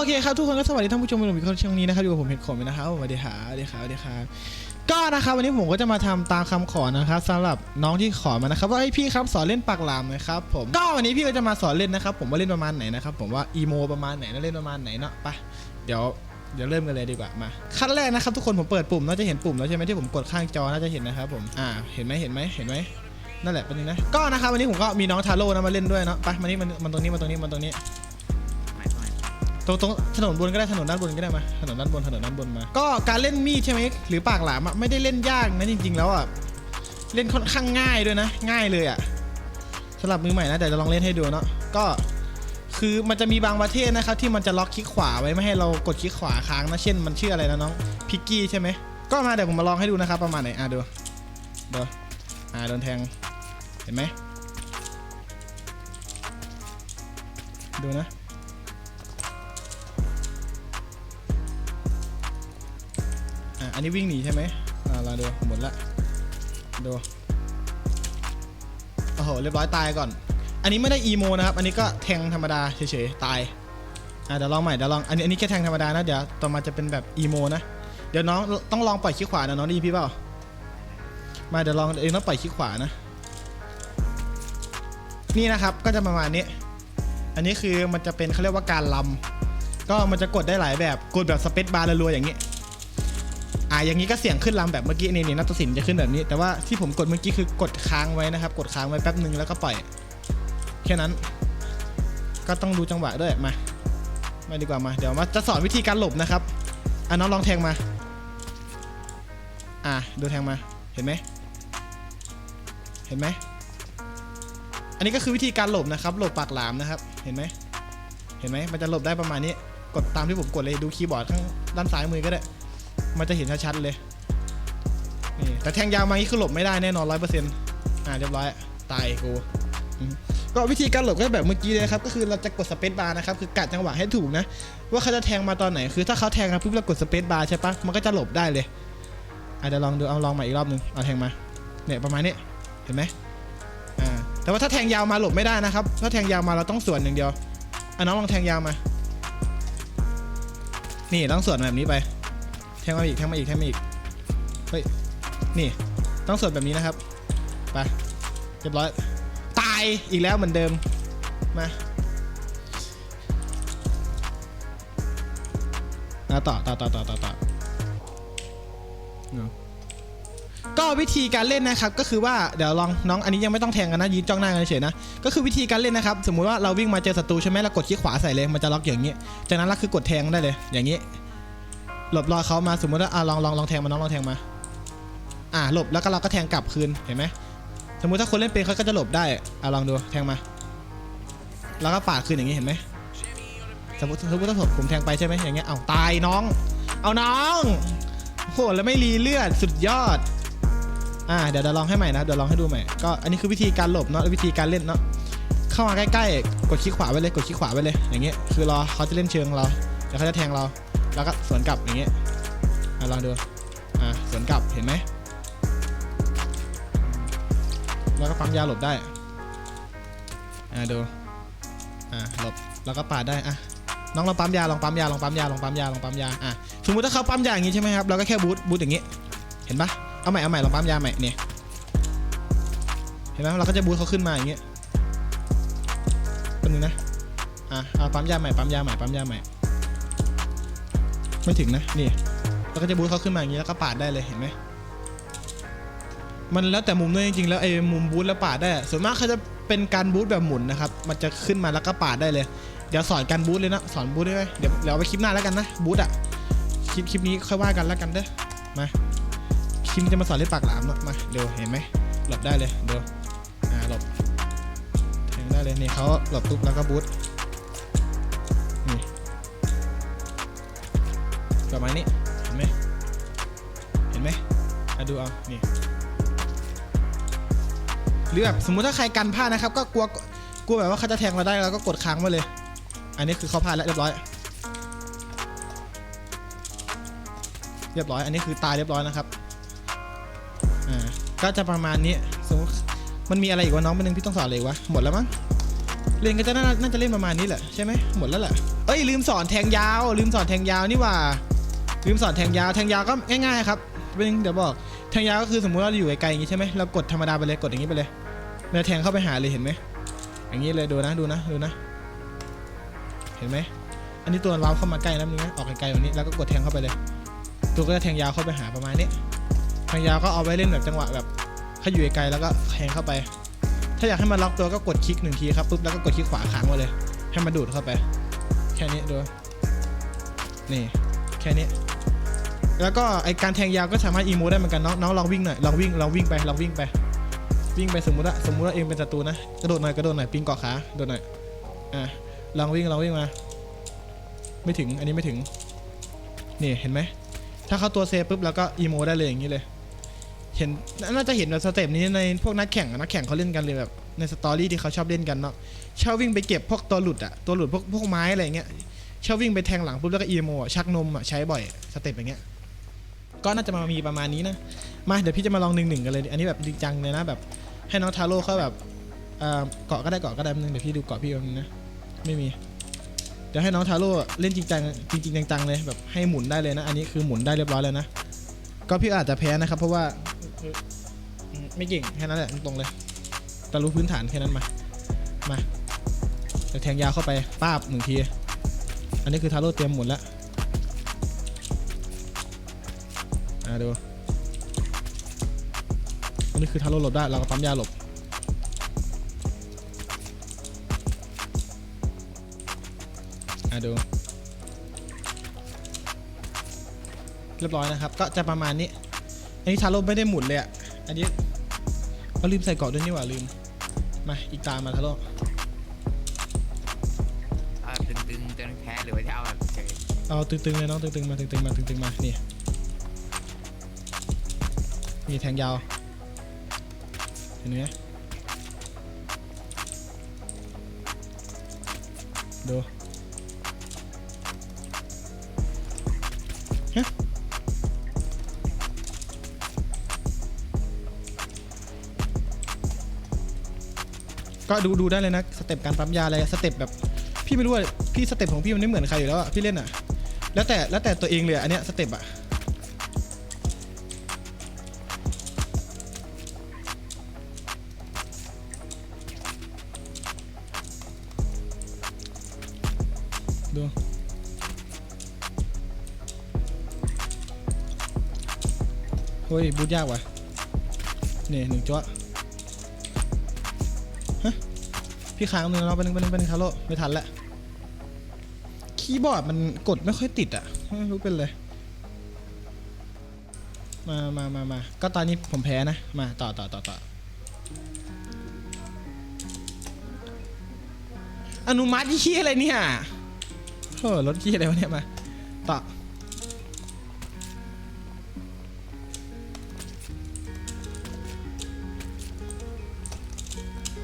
โอเคครับทุกคนก็สวัสดีท่านผู้ชมในช่องนี้นะครับอยู่กับผมเพชรขมนะครับสวัสดีครับสวัสดีครับสวัสดีครับก็นะครับวันนี้ผมก็จะมาทำตามคำขอนะครับสำหรับน้องที่ขอมานะครับว่าให้พี่ครับสอนเล่นปากหลามนะครับผมก็วันนี้พี่ก็จะมาสอนเล่นนะครับผมว่าเล่นประมาณไหนนะครับผมว่าอีโมประมาณไหนนะเล่นประมาณไหนเนาะไปเดี๋ยวเดี๋ยวเริ่มกันเลยดีกว่ามาขั้นแรกนะครับทุกคนผมเปิดปุ่มน่าจะเห็นปุ่มแล้วใช่ไหมที่ผมกดข้างจอน่าจะเห็นนะครับผมอ่าเห็นไหมเห็นไหมเห็นไหมนั่นแหละเป็นนึงนะก็นะครับวันนี้ผมก็มีน้องทาโร่นะมาเล่นด้วยเนาะไปมานี่มันมันตรงนี้มันตรงนี้มันตรงนี้ ตรงตรงถนนบนก็ได้ถนนด้านบนก็ได้มาถนนด้านบนถนนด้านบนมา ก็การเล่นมีดใช่ไหมหรือปากหลามอะไม่ได้เล่นยากนะจริง ๆ แล้วอะเล่นค่อนข้างง่ายด้วยนะ ง่ายเลยอะสำหรับมือใหม่นะแต่จะลองเล่นให้ดูเนาะก็คือมันจะมีบางประเทศนะครับที่มันจะล็อกคลิกขวาไว้ไม่ให้เรากดคลิกขวาค้างนะเช่นมันชื่ออะไรนะน้องพิกกี้ใช่ไหมก็มาเดี๋ยวผมมาลองให้ดูนะครับประมาณไหนอะดูดูอ่าโดนแทงเห็นไหมดูนะ นนี้วิ่งหนีใช่ไหมอ่าเราดูหมดละดูโอ้โหเรียบร้อยตายก่อน อันนี้ไม่ได้อีโมนะครับ อันนี้ก็แทงธรรมดาเฉยๆตายอะเดี๋ยวลองใหม่เดี๋ยวลองอันนี้อันนี้แค่แทงธรรมดานะเดี๋ยวต่อมาจะเป็นแบบอีโมนะเดี๋ยวน้องต้องลองปล่อยขี้ขวานะน้องด้ยินพี่เปล่ามาเดี๋ยวลองเองต้องปล่อยขี้ขวานะ นี่นะครับก็จะประมาณนี้ อันนี้คือมันจะเป็นเขาเรียกว่าการลำก็มันจะกดได้หลายแบบกดแบบสเปซบาร์รัวๆอย่างนี้ อ่าอย่างนี้ก็เสียงขึ้นลำแบบเมื่อกี้นี่นี่นัตสินจะขึ้นแบบนี้ แต่ว่าที่ผมกดเมื่อกี้คือกดค้างไว้นะครับ กดค้างไว้แป๊บหนึ่งแล้วก็ปล่อย แค่นั้น ก็ต้องดูจังหวะด้วยมามาดีกว่ามา เดี๋ยวมาจะสอนวิธีการหลบนะครับอะน้องลองแทงมา อะดูแทงมาเห็นไหมเห็นไหมอันนี้ก็คือวิธีการหลบนะครับ หลบปากหลามนะครับ เห็นไหมเห็นไหมมันจะหลบได้ประมาณนี้ กดตามที่ผมกดเลยดูคีย์บอร์ดข้างด้านซ้ายมือก็ได้ มันจะเห็นชัดๆเลย นี่แต่แทงยาวมานี่คือหลบไม่ได้แน่นอนร้อยเปอร์เซ็นต์อ่าเรียบร้อย ตายกูก็วิธีการหลบก็แบบเมื่อกี้เลยครับ ก็คือเราจะกดสเปซบาร์นะครับ คือกะจังหวะให้ถูกนะ ว่าเขาจะแทงมาตอนไหน คือถ้าเขาแทงมาปุ๊บเรากดสเปซบาร์ใช่ปะมันก็จะหลบได้เลย อาจจะเดี๋ยวลองดูเอาลองใหม่อีกรอบหนึงเอาแทงมา เนี่ยประมาณนี้ เห็นไหมอ่า แต่ว่าถ้าแทงยาวมาหลบไม่ได้นะครับ ถ้าแทงยาวมาเราต้องส่วนอย่างเดียวอะน้องลองแทงยาวมา นี่ต้องส่วนแบบนี้ไป งมาอีกแทงมาอีกแทงมาอีกเฮ้ยนี่ต้องสวดแบบนี้นะครับไปเรียบร้อยตายอีกแล้วเหมือนเดิมมาต่อต่อต่อต่อต่อต่อเอาก็วิธีการเล่นนะครับก็คือว่าเดี๋ยวลองน้องอันนี้ยังไม่ต้องแทงกันนะยืนจ้องหน้ากันเฉยนะก็คือวิธีการเล่นนะครับ สมมุติว่าเราวิ่งมาเจอศัตรูใช่ไหมเรากดคลิกขวาใส่เลยมันจะล็อกอย่างนี้ จากนั้นเราคือกดแทงได้เลย อย่างนี้ หลบรอเขามาสมมติว่าอะลองลองลองแทงมาน้องลองแทงมา อ่าหลบแล้วก็เราก็แทงกลับคืนเห็นไหมสมมติถ้าคนเล่นเป็นเขาก็จะหลบได้อะลองดูแทงมา แล้วก็ปาดคืนอย่างนี้เห็นไหมสมมติสมมติถ้าผมแทงไปใช่ไหมอย่างเงี้ยเอาตายน้อง เอาน้องโหแล้วไม่รีเลือดสุดยอดอ่าเดี๋ยวเดี๋ยวลองให้ใหม่นะเดี๋ยวลองให้ดูใหม่ก็อันนี้คือวิธีการหลบเนาะวิธีการเล่นเนาะเข้ามาใกล้ๆ กดคลิกขวาไว้เลยกดคลิกขวาไว้เลยอย่างเงี้ยคือรอเขาจะเล่นเชิงเราเดี๋ยวเขาจะแทงเรา แล้วก็สวนกลับอย่างเงี้ยอะลองดูอะสวนกลับเห็นไหมแล้วก็ปั๊มยาหลบได้อะดูอะหลบแล้วก็ปาดได้อะน้องลองปั๊มยาลองปั๊มยาลองปั๊มยาลองปั๊มยาลองปั๊มยาอะสมมติถ้าเขาปั๊มยาอย่างงี้ใช่ไหมครับเราก็แค่บูทบูทอย่างงี้ เห็นปะเอาใหม่เอาใหม่ลองปั๊มยาใหม่เนี่ยเห็นไหมเราก็จะบูทเขาขึ้นมาอย่างเงี้ยเป็นงนะอะเอาปั๊มยาใหม่ปั๊มยาใหม่ปั๊มยาใหม่ ไม่ถึงนะนี่แล้วก็จะบูทเขาขึ้นมาอย่างนี้แล้วก็ปาดได้เลยเห็นไหมมันแล้วแต่มุมด้วยจริงๆแล้วไอ้มุมบูทแล้วปาดได้ ส่วนมากเขาจะเป็นการบูทแบบหมุนนะครับมันจะขึ้นมาแล้วก็ปาดได้เลยเดี๋ยวสอนการบูทเลยนะสอนบูทได้ไหมเดี๋ยวเดี๋ยวเอาไปคลิปหน้าแล้วกันนะบูทอะคลิปคลิปนี้ค่อยว่ากันแล้วกันเด้อมาคลิปจะมาสอนเล่นปากหลามเนาะมาเดี๋ยวเห็นไหมหลบได้เลยเดี๋ยวอ่าหลบแทงได้เลยนี่เขาหลบปุ๊บแล้วก็บูท ประมาณนี้เห็นไหมเห็นไหมอะดูเอานี่หรือแบบสมมุติถ้าใครกันพลาดนะครับ ก็กลัวกลัวแบบว่าเขาจะแทงเราได้เราก็กดค้างไว้เลย อันนี้คือเขาพลาดแล้วเรียบร้อย เรียบร้อย อันนี้คือตายเรียบร้อยนะครับอ่าก็จะประมาณนี้สมมติมันมีอะไรอีกวะน้องเป็นหนึ่งพี่ต้องสอนอะไรอีกวะหมดแล้วมั้งเล่นก็จะน่าจะเล่นประมาณนี้แหละใช่ไหมหมดแล้วแหละเอ้ยลืมสอนแทงยาว ลืมสอนแทงยาวนี่ว่า ลืมสอนแทงยาวแทงยาวก็ง่ายๆครับเดี๋ยวบอกแทงยาวก็คือสมมติเราอยู่ไกลๆอย่างงี้ใช่ไหมเรากดธรรมดาไปเลยกดอย่างงี้ไปเลยแล้วแทงเข้าไปหาเลยเห็นไหมอย่างนี้เลยดูนะดูนะดูนะ เห็นไหมอันนี้ตัวเราเข้ามาใกล้แล้วนึงนะออกไกลๆแบบนี้แล้วก็กดแทงเข้าไปเลย ตัวก็จะแทงยาวเข้าไปหาประมาณนี้แทงยาวก็เอาไว้เล่นแบบจังหวะแบบถ้าอยู่ไกลๆแล้วก็แทงเข้าไป ถ้าอยากให้มันล็อกตัวก็กดคลิกหนึ่งทีครับปุ๊บแล้วก็กดคลิกขวาค้างไว้เลย ให้มันดูดเข้าไป แค่นี้ดูนี่แค่นี้ แล้วก็ไอการแทงยาวก็สามารถอีโมได้เหมือนกันน้องน้องลองวิ่งหน่อยลองวิ่งลองวิ่งไปลองวิ่งไป วิ่งไปสมมติว่าสมมติว่าเองเป็นศัตรูนะกระโดดหน่อยกระโดดหน่อยปิงเกาะขาโดดหน่อยอะลองวิ่งลองวิ่งมา ไม่ถึงอันนี้ไม่ถึงนี่เห็นไหมถ้าเข้าตัวเซฟปุ๊บแล้วก็อีโมได้เลยอย่างนี้เลยเห็นน่าจะเห็นแบบสเต็ปนี้ในพวกนักแข่งนักแข่งเขาเล่นกันเลยแบบในสตอรี่ที่เขาชอบเล่นกันเนาะชอบวิ่งไปเก็บพวกตัวหลุดอะตัวหลุดพวกพวกไม้อะไรอย่างเงี้ยชอบวิ่งไปแทงหลังปุ๊บแล้วก็อีโมอะชักนมอะใช้บ่อยสเต็ปอย่างเงี้ย ก็น่าจะมามีประมาณนี้นะ มาเดี๋ยวพี่จะมาลองหนึ่งหนึ่งกันเลย อันนี้แบบจริงจังเลยนะแบบ ให้น้องทาโร่เขาแบบเกาะก็ได้เกาะก็ได้แป๊บนึงเดี๋ยวพี่ดูเกาะพี่แป๊บนึงนะ ไม่มี เดี๋ยวให้น้องทาโร่เล่นจริงจังจริงจริงจังๆเลยแบบให้หมุนได้เลยนะ อันนี้คือหมุนได้เรียบร้อยแล้วนะ ก็พี่อาจจะแพ้นะครับ เพราะว่าไม่เก่งแค่นั้นแหละตรงเลย แต่รู้พื้นฐานแค่นั้นมา มาเดี๋ยวแทงยาวเข้าไปป้าบหนึ่งที อันนี้คือทาโร่เตรียมหมุนแล้ว อ่าดูอันนี้คือทาโร่หลบได้ เราก็ปั๊มยาหลบ อ่าดู เรียบร้อยนะครับ ก็จะประมาณนี้ อันนี้ทาโร่ไม่ได้หมุนเลยอะ อันนี้เราลืมใส่เกาะด้วยนี่หว่าลืม มา อีกตามมาทาโร่เอาแบบตึงๆจนแพ้หรือว่าจะเอาแบบเฉย เอาตึงๆเลยน้องตึงๆมาตึงๆมาตึงๆมา นี่ มีแทงยาว เห็นไหมดูฮะก็ดูดูได้เลยนะสเต็ปการปั๊มยาอะไรสเต็ปแบบพี่ไม่รู้ว่าพี่สเต็ปของพี่มันไม่เหมือนใครอยู่แล้วอะพี่เล่นอะแล้วแต่แล้วแต่ตัวเองเลยอะอันเนี้ยสเต็ปอะ ดูเฮ้ยบูทยากว่ะนี่หนึ่งจ้วะฮะพี่ค้างมือเราไปหนึ่งไปหนึ่งไปหนึ่งคาโร่ไม่ทันแล้วคีย์บอร์ดมันกดไม่ค่อยติดอะไม่รู้เป็นเลยมามามามาก็ตอนนี้ผมแพ้นะ มาต่อต่อต่อต่ออนุมัติขี้อะไรเนี่ย เฮ้อรถขี้อะไรวะเนี่ยมาต่อ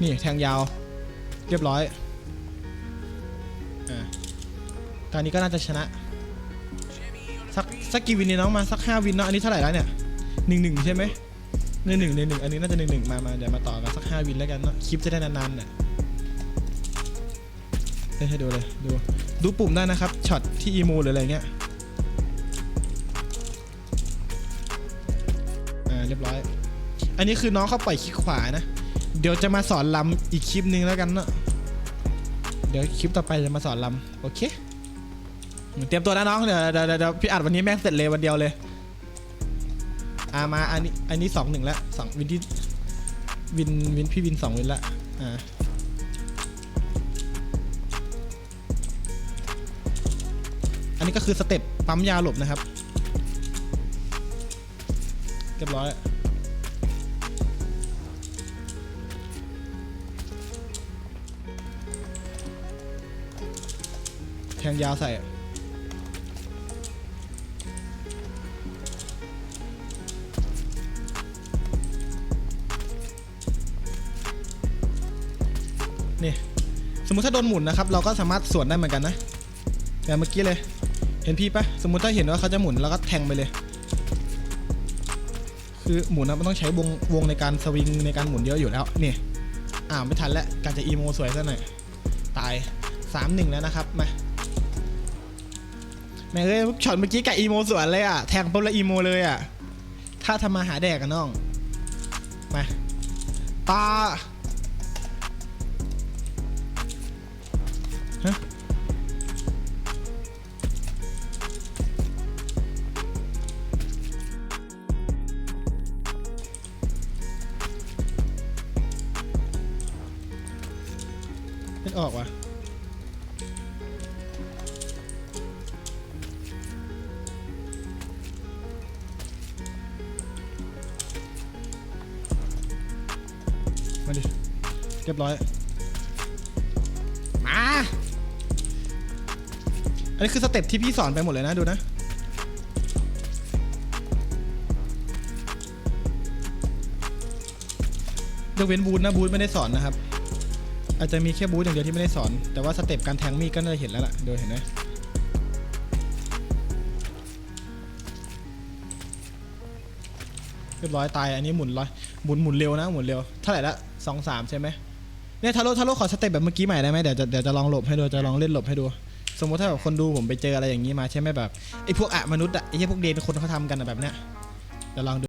นี่แทงยาว เรียบร้อยอ่าตอนนี้ก็น่าจะชนะ สักสักกี่วินเนี่ยน้องมาสักห้าวินเนาะอันนี้เท่าไหร่แล้วเนี่ยหนึ่งหนึ่งใช่ไหมหนึ่งหนึ่งหนึ่งหนึ่งอันนี้น่าจะหนึ่งหนึ่งมามาเดี๋ยวมาต่อกันสักห้าวินแล้วกันเนาะคลิปจะได้นานๆเนี่ย เล่นให้ดูเลยดูดูปุ่มได้นะครับช็อตที่อีโมหรืออะไรเงี้ยอ่าเรียบร้อย อันนี้คือน้องเขาปล่อยคลิกขวานะ เดี๋ยวจะมาสอนลำอีกคลิปหนึงแล้วกันเนาะเดี๋ยวคลิปต่อไปจะมาสอนลำโอเคเตรียมตัวนะน้องเดี๋ยวเดี๋ยวเดี๋ยวเดี๋ยวพี่อัดวันนี้แม่งเสร็จเลยวันเดียวเลยอ่ามาอันนี้อันนี้สองหนึ่งแล้วสองวินที่วินวินพี่วินสองวินละอ่า นนี้ก็คือสเต็ปปั๊มยาหลบนะครับเรียบร้อยแทงยาวใส่นี่ สมมติถ้าโดนหมุนนะครับ เราก็สามารถสวนได้เหมือนกันนะแบบเมื่อกี้เลย เห็นพี่ปะสมมติถ้าเห็นว่าเขาจะหมุนเราก็แทงไปเลย คือหมุนนะมันต้องใช้วงวงในการสวิงในการหมุนเยอะอยู่แล้วนี่อ่าไม่ทันแล้วการจะอีโมสวยซะหน่อยตายสามหนึ่งแล้วนะครับมาแม่เอ้ยช็อตเมื่อกี้กับอีโมสวนเลยอะแทงปุ๊บแล้วอีโมเลยอะถ้าทำมาหาแดกกันน้องมาตา เป็นออกว่ะมาดิเรียบร้อย มา อันนี้คือสเต็ปที่พี่สอนไปหมดเลยนะ ดูนะ ยกเว้นบูธนะบูธไม่ได้สอนนะครับ อาจจะมีแค่บูธอย่างเดียวที่ไม่ได้สอน แต่ว่าสเต็ปการแทงมีดก็น่าจะเห็นแล้วล่ะดูเห็นไหมเรียบร้อยตายอันนี้หมุนร้อยหมุนหมุนเร็วนะหมุนเร็วเท่าไหร่ละสองสามใช่ไหมเนี่ยทาโร่ทาโร่ขอสเต็ปแบบเมื่อกี้ใหม่ได้ไหมเดี๋ยวจะเดี๋ยวจะลองหลบให้ดูจะลองเล่นหลบให้ดู สมมติถ้าแบบคนดูผมไปเจออะไรอย่างนี้มาใช่ไหมแบบไอ้พวกอะมนุษย์อะไอ้พวกเดนคนเขาทำกันอะแบบเนี้ยเดี๋ยวลองดู